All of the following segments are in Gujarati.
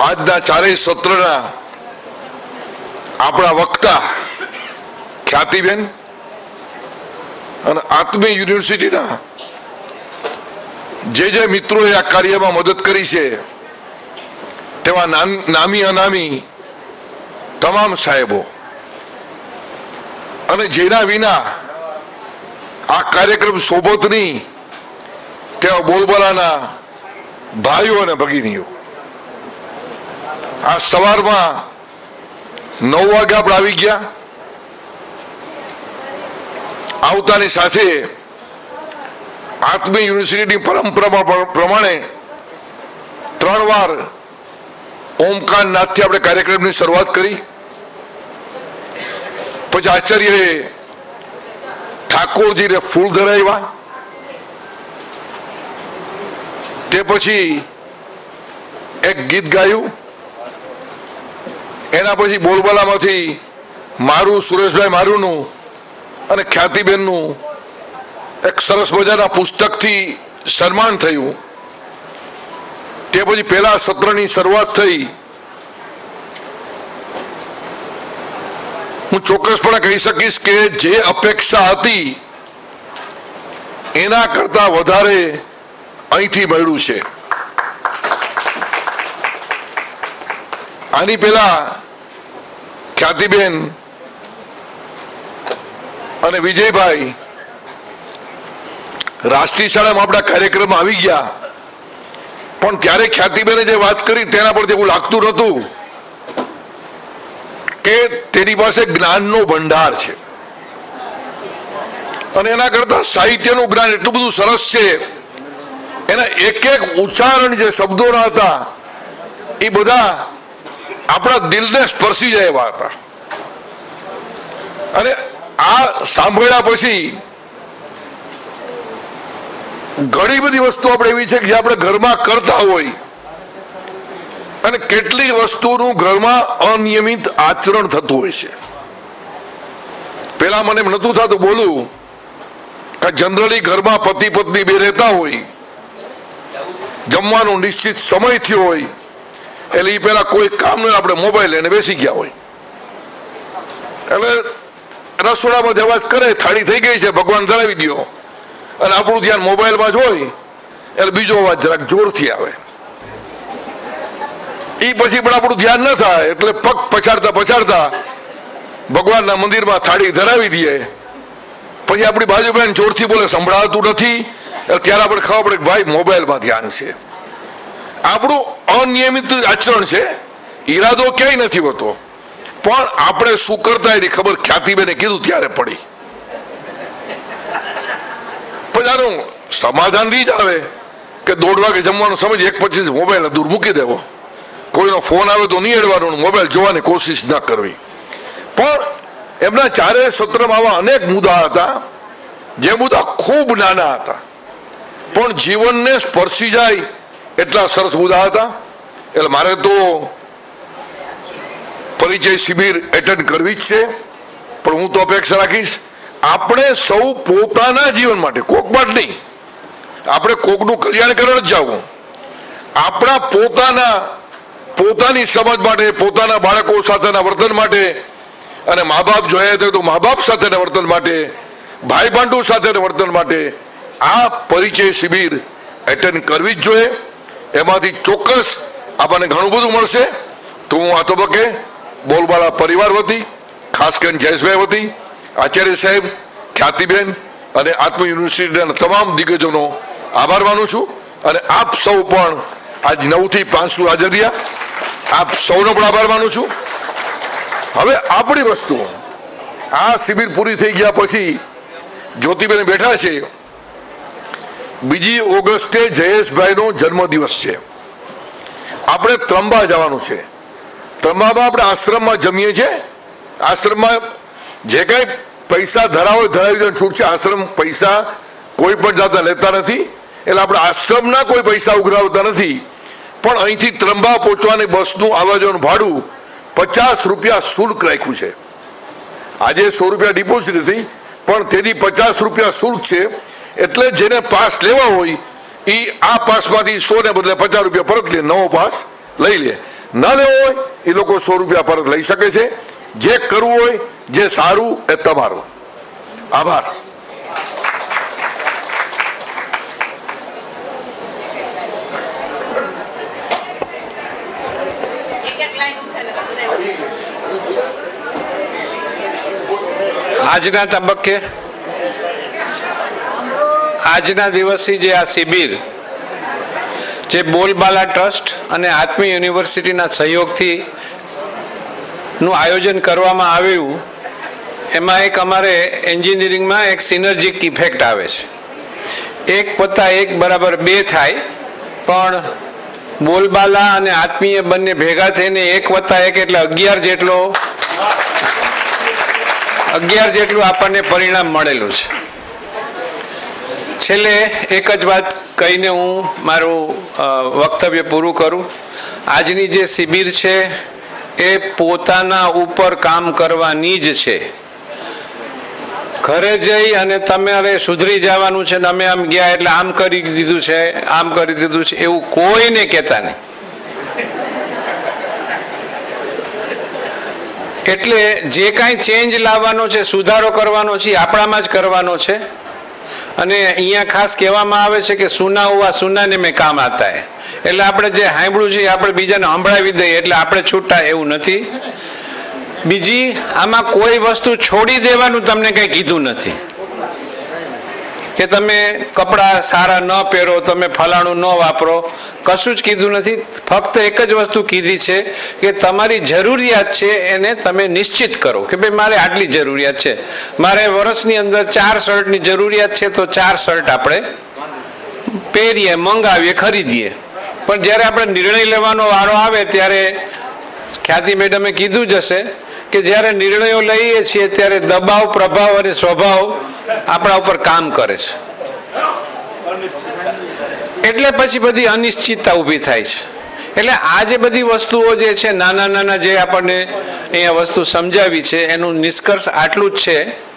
આજના ચારેય સત્રના આપણા વક્તા ખ્યાતિબેન અને આત્મી યુનિવર્સિટીના જે જે મિત્રોએ આ કાર્યમાં મદદ કરી છે, તેવા નામ- નામી અનામી તમામ સાહેબો અને જેના વિના આ કાર્યક્રમ શોભત નહીં તેવા બોલબાલાના ભાઈઓ અને ભગીનીઓ. આ સવારમાં નવ વાગે આપણે આવી ગયા. આવતાની સાથે આત્મી યુનિવર્સિટીની પરંપરા પ્રમાણે ત્રણ વાર ઓમકાર નાથથી આપણે કાર્યક્રમની શરૂઆત કરી. પછી આચાર્યએ ઠાકોરજીને ફૂલ ધરાવ્યા. તે પછી એક ગીત ગાયું. એના પછી બોલબાલામાંથી મારું સુરેશભાઈ મારુંનું અને ખ્યાતિબેનનું એક સરસ મજાના પુસ્તકથી સન્માન થયું. તે પછી પહેલા સત્રની શરૂઆત થઈ. હું ચોક્કસપણે કહી શકીશ કે જે અપેક્ષા હતી, એના કરતા વધારે અહીંથી મળ્યું છે. આની પહેલા ખ્યાતિબેન અને વિજયભાઈ રાષ્ટ્રીય શાળામાં આપણા કાર્યક્રમ આવી ગયા. પણ ત્યારે ખ્યાતિબેને જે વાત કરી તેના પરથી એવું લાગતું નહોતું કે તેની પાસે જ્ઞાનનો ભંડાર છે. અને એના કરતા સાહિત્યનું જ્ઞાન એટલું બધું સરસ છે. એના એક એક ઉચ્ચારણ જે શબ્દોના હતા, એ બધા આપણા દિલને સ્પર્શી જાય એવા હતા અને આ સાંભળ્યા પછી ઘણી બધી વસ્તુ આપણે એવી છે કે જે આપણે ઘરમાં કરતા હોય. અને કેટલીક વસ્તુનું ઘરમાં અનિયમિત આચરણ થતું હોય છે. પેલા મને એમ નતું થતું, બોલું, કે જનરલી ઘરમાં પતિ પત્ની બે રહેતા હોય. જમવાનો નિશ્ચિત સમય થયો હોય. એટલે એ પેલા કોઈ કામ નહીં આપણે મોબાઈલ લઈને બેસી ગયા હોય. એટલે રસોડામાં જે અવાજ કરે, થાળી થઈ ગઈ છે, ભગવાન ધરાવી દ્યો. અને આપણું ધ્યાન મોબાઈલમાં જ હોય, એટલે બીજો અવાજ જરાક જોરથી આવે. એ પછી પણ આપણું ધ્યાન ન થાય, એટલે પગ પછાડતા પછાડતા ભગવાનના મંદિરમાં થાળી ધરાવી દઈએ. પછી આપણી બાજુ બેન જોરથી બોલે, સંભળાતું નથી. ત્યારે આપણે ખબર પડે કે ભાઈ, મોબાઈલમાં ધ્યાન છે. આપણું અનિયમિત આચરણ છે, ઈરાદો ક્યાંય નથી હોતો. પણ આપણે શું કરતા એની ખબર ખ્યાતિબેને કીધું ત્યારે પડી. પણ આનું સમાધાન રીત આવે કે દોઢ વાગે જમવાનો સમય, એક પછી મોબાઈલ દૂર મૂકી દેવો. કોઈનો ફોન આવે તો નહીં અડવાનો, મોબાઈલ જોવાની કોશિશ ના કરવી. પણ એમના ચારે સત્રમાં આવા અનેક મુદ્દા હતા, જે મુદ્દા ખૂબ નાના હતા. પણ જીવનને સ્પર્શી જાય એટલા સરસ મુદ્દા હતા. એટલે મારે તો પરિચય શિબિર એટેન્ડ કરવી જ છે. પણ હું તો અપેક્ષા રાખીશ, આપણે સૌ પોતાના જીવન માટે, કોક માટે નહીં. આપણે કોકનું કલ્યાણ કરવા જ જવું. આપણા પોતાના, પોતાની સમજ માટે, પોતાના બાળકો સાથેના વર્તન માટે અને મા બાપ જોયા તો મા બાપ સાથેના વર્તન માટે ભાઈ ભાંડુ સાથેના વર્તન માટે આ પરિચય શિબિર એટેન્ડ કરવી જ જોઈએ. એમાંથી ચોક્કસ આપણને ઘણું બધું મળશે. તો હું આ તબક્કે બોલબાલા પરિવાર વતી, ખાસ કરીને જયેશભાઈ વતી, આચાર્ય સાહેબ, ખ્યાતિબેન અને આત્મ યુનિવર્સિટીના તમામ દિગ્ગજોનો આભાર માનું છું. અને આપ સૌ પણ આજ નવથી પાંચ સુધી હાજર રહ્યા આપ સૌનો પણ આભાર માનું છું. હવે આપણી વસ્તુ આ શિબિર પૂરી થઈ ગયા પછી જ્યોતિબેન બેઠા છે. બીજી ઓગસ્ટે જયેશભાઈનો જન્મદિવસ છે. આપણે ત્રંબા જવાનું છે. ત્રંબામાં આપણે આશ્રમમાં જમીએ છીએ. આશ્રમમાં જે કાંઈ પૈસા ધરાવો ધરાવી છૂટ છે આશ્રમ પૈસા કોઈ પણ જાતના લેતા નથી. એટલે આપણે આશ્રમના કોઈ પૈસા ઉઘરાવતા નથી. પણ અહીંથી ત્રંબા પહોંચવાની બસનું આવવા જવાનું ભાડું પચાસ રૂપિયા શુલ્ક રાખ્યું છે. આજે સો રૂપિયા ડિપોઝિટ હતી, પણ તેથી પચાસ રૂપિયા શુલ્ક છે. એટલે જેને પાસ લેવા હોય એ આ પાસમાંથી સો ને બદલે પચાસ રૂપિયા પરત લે, નવો પાસ લઈ લે. ન લેવો હોય એ લોકો સો રૂપિયા પરત લઈ શકે છે. જે કરવું હોય, જે સારું, એ તમારું. આભાર. આજના તબક્કે આજના દિવસથી જે આ શિબિર, જે બોલબાલા ટ્રસ્ટ અને આત્મી યુનિવર્સિટીના સહયોગથી નું આયોજન કરવામાં આવ્યું, એમાં એક અમારે એન્જિનિયરિંગમાં એક સિનર્જિક ઇફેક્ટ આવે છે. એક વત્તા એક બરાબર બે થાય, પણ બોલબાલા અને આત્મીય બંને ભેગા થઈને એક વત્તા એક એટલે અગિયાર જેટલો, અગિયાર જેટલું આપણને પરિણામ મળેલું છે. છેલ્લે એક જ વાત કહીને હું મારું વક્તવ્ય પૂરું કરું. આજની જે શિબિર છે એ પોતાના ઉપર કામ કરવાની જ છે. ઘરે જઈ અને તમારે સુધરી જવાનું છે ને અમે આમ ગયા એટલે આમ કરી દીધું છે, આમ કરી દીધું છે એવું કોઈને કહેતા નહીં. એટલે જે કાંઈ ચેન્જ લાવવાનો છે, સુધારો કરવાનો છે આપણામાં જ કરવાનો છે. અને અહીંયા ખાસ કહેવામાં આવે છે કે સુના હોવા સુનાને મેં કામ આતા હે એટલે આપણે જે સાંભળ્યું છે આપણે બીજાને સંભળાવી દઈએ, એટલે આપણે છૂટા એવું નથી. બીજી, આમાં કોઈ વસ્તુ છોડી દેવાનું તમને કંઈ કીધું નથી. કે તમે કપડાં સારા ન પહેરો, તમે ફલાણું ન વાપરો. કશું જ કીધું નથી. ફક્ત એક જ વસ્તુ કીધી છે કે તમારી જરૂરિયાત છે એને તમે નિશ્ચિત કરો કે ભાઈ મારે આટલી જરૂરિયાત છે. મારે વર્ષની અંદર ચાર શર્ટની જરૂરિયાત છે તો ચાર શર્ટ આપણે પહેરીએ, મંગાવીએ, ખરીદીએ. પણ જ્યારે આપણે નિર્ણય લેવાનો વારો આવે ત્યારે ખ્યાતિ મેડમે કીધું જ હશે કે જ્યારે નિર્ણયો લઈએ છીએ ત્યારે દબાવ, પ્રભાવ અને સ્વભાવ આપણા ઉપર કામ કરે છે. એટલે પછી બધી અનિશ્ચિતતા ઊભી થાય છે. એટલે આ જે બધી વસ્તુઓ જે છે, નાના નાના જે આપણને અહીંયા વસ્તુ સમજાવી છે, એનું નિષ્કર્ષ આટલું જ છે.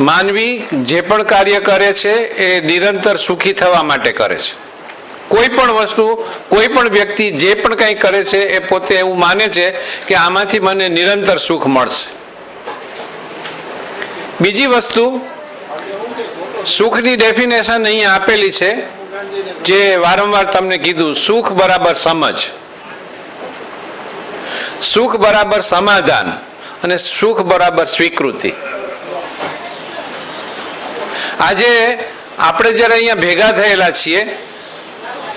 માનવી જે પણ કાર્ય કરે છે, એ નિરંતર સુખી થવા માટે કરે છે. કોઈ પણ વસ્તુ, કોઈ પણ વ્યક્તિ જે પણ કંઈ કરે છે એ પોતે એવું માને છે કે આમાંથી મને નિરંતર સુખ મળશે. બીજી વસ્તુ, સુખની ડેફિનેશન અહીં આપેલી છે, જે વારંવાર તમને કીધું, સુખ બરાબર સમજ. સુખ બરાબર સમાધાન અને સુખ બરાબર સ્વીકૃતિ. આજે આપણે જ્યારે અહીંયા ભેગા થયેલા છીએ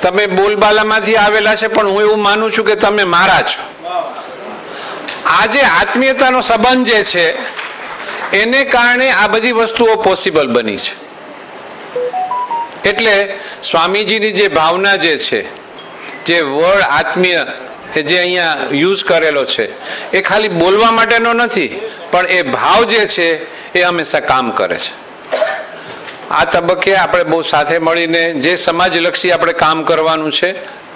તમે બોલબાલામાંથી આવેલા છે, પણ હું એવું માનું છું કે તમે મારા છો. આજે આત્મીયતાનો સંબંધ જે છે, એને કારણે આ બધી વસ્તુઓ પોસિબલ બની છે. એટલે સ્વામીજીની જે ભાવના જે છે, જે વર્ડ આત્મીય એ જે અહીંયા યુઝ કરેલો છે, એ ખાલી બોલવા માટેનો નથી, પણ એ ભાવ જે છે, એ હંમેશા કામ કરે છે. આ તબક્કે આપણે બહુ સાથે મળીને જે સમાજલક્ષી આપણે કામ કરવાનું છે,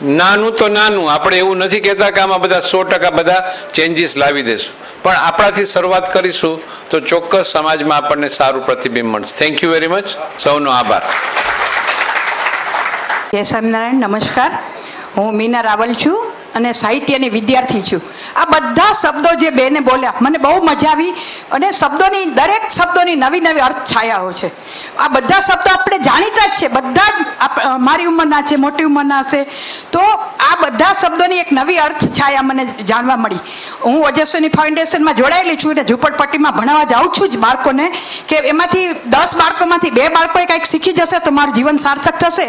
નાનું તો નાનું, આપણે એવું નથી કહેતા કે આમાં બધા સો ટકા બધા ચેન્જીસ લાવી દેશું. પણ આપણાથી શરૂઆત કરીશું તો ચોક્કસ સમાજમાં આપણને સારું પ્રતિબિંબ મળશે. થેન્ક યુ વેરી મચ સૌનો આભાર. જય સ્વામિનારાયણ, નમસ્કાર. હું મીના રાવલ છું અને સાહિત્યની વિદ્યાર્થી છું. આ બધા શબ્દો જે બેને બોલ્યા, મને બહુ મજા આવી અને શબ્દોની, દરેક શબ્દોની નવી નવી અર્થ છાયાઓ છે. આ બધા શબ્દો આપણે જાણીતા જ છે, બધા જ મારી ઉંમરના છે, મોટી ઉંમરના હશે તો આ બધા શબ્દોની એક નવી અર્થ છાયા મને જાણવા મળી. હું ઓજસ્વીની ફાઉન્ડેશનમાં જોડાયેલી છું અને ઝૂંપડપટ્ટીમાં ભણાવવા જાઉં છું જ બાળકોને કે એમાંથી દસ બાળકોમાંથી બે બાળકોએ કંઈક શીખી જશે તો મારું જીવન સાર્થક થશે.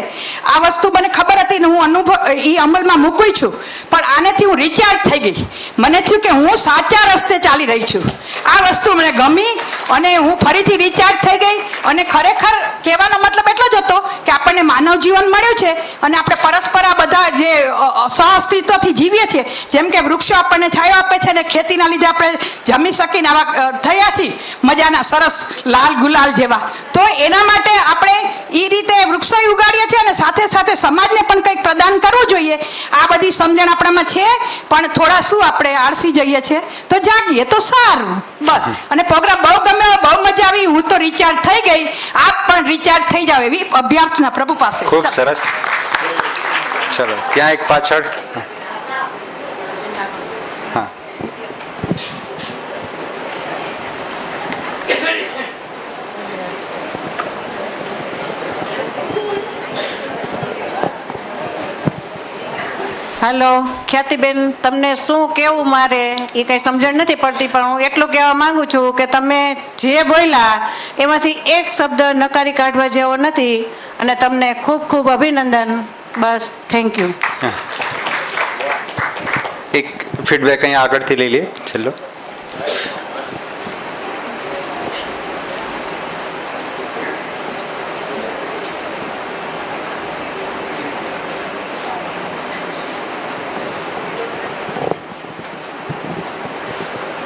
આ વસ્તુ મને ખબર હતી ને હું અનુભવ એ અમલમાં મૂકું છું. પણ આનેથી હું રિચાર્જ થઈ ગઈ. મને થયું કે હું સાચા રસ્તે ચાલી રહી છું. આ વસ્તુ મને ગમી અને હું ફરીથી રિચાર્જ થઈ ગઈ અને ખરેખર કહેવાનો મતલબ એટલો જ હતો કે આપણને માનવ જીવન મળ્યું છે અને આપણે પરસ્પર જે સહઅસ્તિત્વથી જીવીએ છીએ જેમ કે વૃક્ષો આપણને છાયો આપે છે અને ખેતીના લીધે આપણે જમી શકીને આવા થયા છીએ મજાના સરસ લાલ ગુલાલ જેવા. તો એના માટે આપણે એ રીતે વૃક્ષો ઉગાડીએ છીએ અને સાથે સાથે સમાજને પણ કંઈક પ્રદાન કરવું જોઈએ. આ બધી સમજણ આપણામાં છે પણ થોડા શું આપણે આળસી જઈએ છીએ? તો જાગીએ તો સારું. બસ. અને પ્રોગ્રામ બહુ ગમ્યો બહુ મજા આવી હું તો રિચાર્જ થઈ ગઈ. આપ પણ રિચાર્જ થઈ જાવ એવી અભ્યાર્થના પ્રભુ પાસે. ખૂબ સરસ. ચલો, ત્યાં એક પાછળ. હા. હલો, ખ્યાતિબેન, તમને શું કેવું મારે? એ કંઈ સમજણ નથી પડતી, પણ હું એટલું કહેવા માગું છું કે તમે જે બોલ્યા, એમાંથી એક શબ્દ નકારી કાઢવા જેવો નથી, અને તમને ખૂબ ખૂબ અભિનંદન. બસ થેન્ક યુ એક ફીડબેક અહીંયા આગળથી લઈ લઈએ છેલ્લો.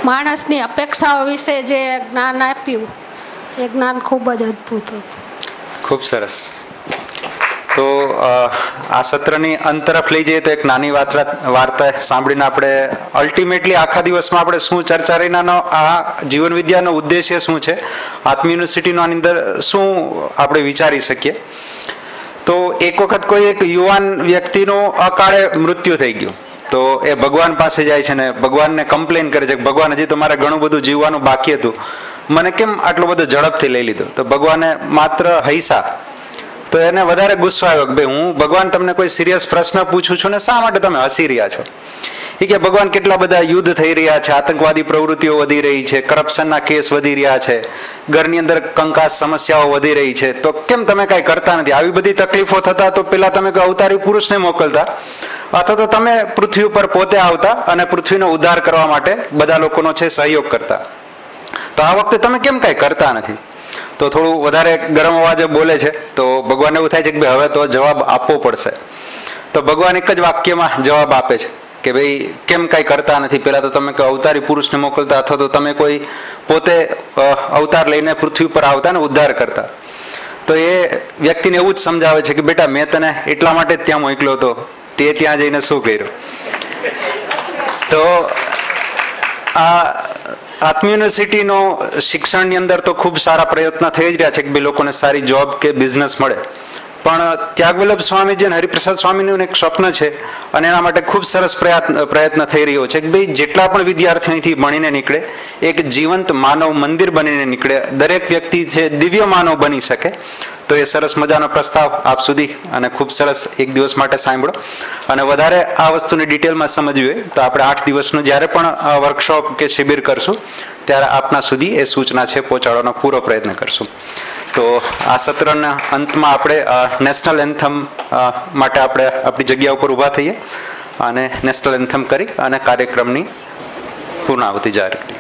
માણસની અપેક્ષાઓ વિશે જે જ્ઞાન આપ્યું એ જ્ઞાન ખૂબ જ અદ્ભુત હતું. ખૂબ સરસ. તો આ સત્રની અંત તરફ લઈ જઈએ તો એક નાની વાર્તા વાર્તા સાંભળીને આપણે અલ્ટિમેટલી આખા દિવસમાં આપણે શું ચર્ચા રહીનાનો આ જીવન વિદ્યાનો ઉદ્દેશ્ય શું છે? આત્મ યુનિવર્સિટીનો આની અંદર શું આપણે વિચારી શકીએ? તો એક વખત કોઈ એક યુવાન વ્યક્તિનું અકાળે મૃત્યુ થઈ ગયું. તો એ ભગવાન પાસે જાય છે ને ભગવાનને કમ્પ્લેન કરે છે કે ભગવાન હજી તો મારે ઘણું બધું જીવવાનું બાકી હતું. મને કેમ આટલું બધો ઝડપથી લઈ લીધું? તો ભગવાને માત્ર હૈસા તો એને વધારે ગુસ્સો આવ્યો કે ભાઈ, હું ભગવાન તમને કોઈ સિરિયસ પ્રશ્ન પૂછું છું ને શા માટે તમે હસી રહ્યા છો? એ કે ભગવાન કેટલા બધા યુદ્ધ થઈ રહ્યા છે, આતંકવાદી પ્રવૃત્તિઓ વધી રહી છે કરપ્શનના કેસ વધી રહ્યા છે, ઘરની અંદર કંકાસ સમસ્યાઓ વધી રહી છે. તો કેમ તમે કાંઈ કરતા નથી? આવી બધી તકલીફો થતા તો પેલા તમે અવતારી પુરુષને મોકલતા? અથવા તો તમે પૃથ્વી ઉપર પોતે આવતા અને પૃથ્વીનો ઉદ્ધાર કરવા માટે બધા લોકોનો છે, સહયોગ કરતા. તો આ વખતે તમે કેમ કાંઈ કરતા નથી? તો થોડું વધારે ગરમ અવાજે બોલે છે, તો ભગવાન એવું થાય છે કે ભાઈ હવે તો જવાબ આપવો પડશે. તો ભગવાન એક જ વાક્યમાં જવાબ આપે છે કે ભાઈ કેમ કાંઈ કરતા નથી? પહેલાં તો તમે કોઈ અવતારી પુરુષને મોકલતા અથવા તો તમે કોઈ પોતે અવતાર લઈને પૃથ્વી પર આવતા ને ઉદ્ધાર કરતા. તો એ વ્યક્તિને એવું જ સમજાવે છે કે બેટા મેં તને એટલા માટે જ ત્યાં મોકલ્યો હતો, તે ત્યાં જઈને શું કર્યું? તો આ આત્મ યુનિવર્સિટીનો શિક્ષણની અંદર તો ખૂબ સારા પ્રયત્ન થઈ જ રહ્યા છે કે બે લોકોને સારી જોબ કે બિઝનેસ મળે. પણ ત્યાગવલ્લભ સ્વામીજી અને હરિપ્રસાદ સ્વામીનું એક સ્વપ્ન છે અને એના માટે ખૂબ સરસ પ્રયત્ન પ્રયત્ન થઈ રહ્યો છે કે ભાઈ જેટલા પણ વિદ્યાર્થીઓ અહીંથી ભણીને નીકળે, એક જીવંત માનવ મંદિર બનીને નીકળે, દરેક વ્યક્તિ છે દિવ્ય માનવ બની શકે તો એ સરસ મજાનો પ્રસ્તાવ આપ સુધી અને ખૂબ સરસ એક દિવસ માટે સાંભળો. અને વધારે આ વસ્તુની ડિટેલમાં સમજવી હોય તો આપણે આઠ દિવસનું જ્યારે પણ વર્કશોપ કે શિબિર કરશું, ત્યારે આપના સુધી એ સૂચના છે પહોંચાડવાનો પૂરો પ્રયત્ન કરશું. તો આ સત્રના અંતમાં આપણે નેશનલ એન્થમ માટે આપણે આપણી જગ્યા ઉપર ઊભા થઈએ અને નેશનલ એન્થમ કરી અને કાર્યક્રમની પૂર્ણાહુતિ જાહેર કરીએ.